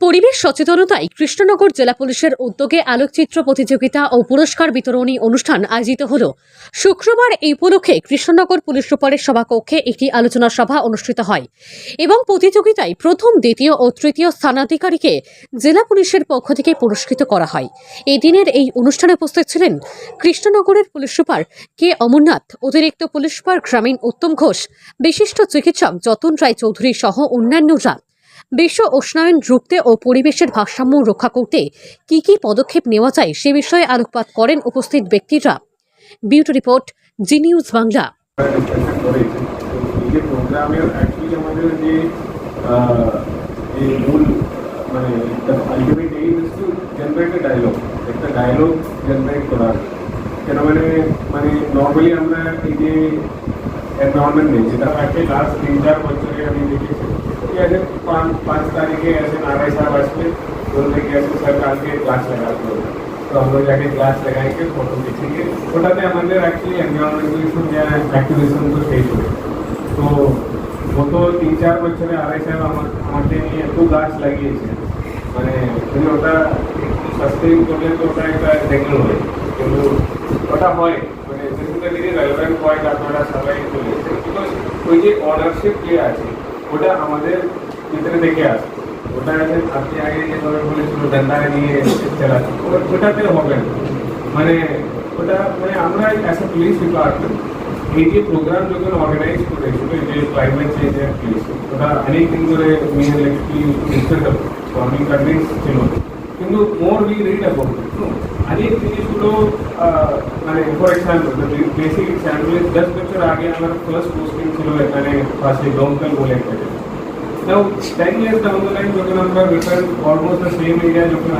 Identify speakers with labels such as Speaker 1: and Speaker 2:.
Speaker 1: পরিবেশ সচেতনতায় কৃষ্ণনগর জেলা পুলিশের উদ্যোগে আলোকচিত্র প্রতিযোগিতা ও পুরস্কার বিতরণী অনুষ্ঠান আয়োজিত হল। শুক্রবার এই উপলক্ষে কৃষ্ণনগর পুলিশ সুপারের সভাকক্ষে একটি আলোচনা সভা অনুষ্ঠিত হয় এবং প্রতিযোগিতায় প্রথম, দ্বিতীয় ও তৃতীয় স্থানাধিকারীকে জেলা পুলিশের পক্ষ থেকে পুরস্কৃত করা হয়। এদিনের এই অনুষ্ঠানে উপস্থিত ছিলেন কৃষ্ণনগরের পুলিশ সুপার কে অমরনাথ, অতিরিক্ত পুলিশ সুপার গ্রামীণ উত্তম ঘোষ, বিশিষ্ট চিকিৎসক যতন রায় চৌধুরী সহ অন্যান্যরা। বিশ্ব উষ্ণায়ন রুখতে ও পরিবেশের ভারসাম্য রক্ষা করতে কি কি পদক্ষেপ নেওয়া যায় সে বিষয়ে আলোকপাত করেন উপস্থিত ব্যক্তিরা। Beauty report, Zee news Bangla.
Speaker 2: মানে মানে মানে আমরা এই যে এনভায়রনমেন্ট নেই, যেটা আছে লাস্ট তিন চার বছরে আমি দেখেছি पहले पाँच तारीख के ऐसे नारायण साहब आसमें बोलने के ऐसे सर काल के क्लास लगा दो तो हम लोग जाके क्लास लगाएँगे फ़ोटो खींचेंगे। छोटा सा मंदिर एक्चुअली एनवायरमेंट या एक्टिविज्म को स्टेज हो तो वो तो तीन चार बच्चों ने आरआई साहब हमारे लिए तो गाछ लगी છે અને પેલું ઓટા સસ્ટેન કોલે तो होता है देखने हुए પેલું ઓટા હોય અને જેટલું કરીને રેલેવન્ટ પોઈન્ટ આપણા कोई કોઈ જે ઓનરશિપ જે ওটা আমাদের ভিতরে দেখে আসে ওটা আপনি আগে যেভাবে বলেছিল ডান্ডায় নিয়ে চালাচ্ছি ওটাতে হবে মানে ওটা মানে আমরা অ্যাজ এ পুলিশ ডিপার্টমেন্ট এই যে প্রোগ্রাম যখন অর্গানাইজ করেছিল, এই যে ক্লাইমেট চেঞ্জের প্লেস ওটা অনেক দিন ধরে মেয়ে লেখি ডিসকাস তো আমি কনভিন্স ছিল। কিন্তু more we read about it अनेक चीज़ मैंने फॉर एग्ज़ाम्पल मतलब बेसिक एग्ज़ाम्पल दस बच्चों आगे हमारा फ़र्स्ट पोस्टिंग चलो है, मैंने फ़र्स्ट एक डॉम कल बोले now 10 years down the line you can remember return almost the same area you can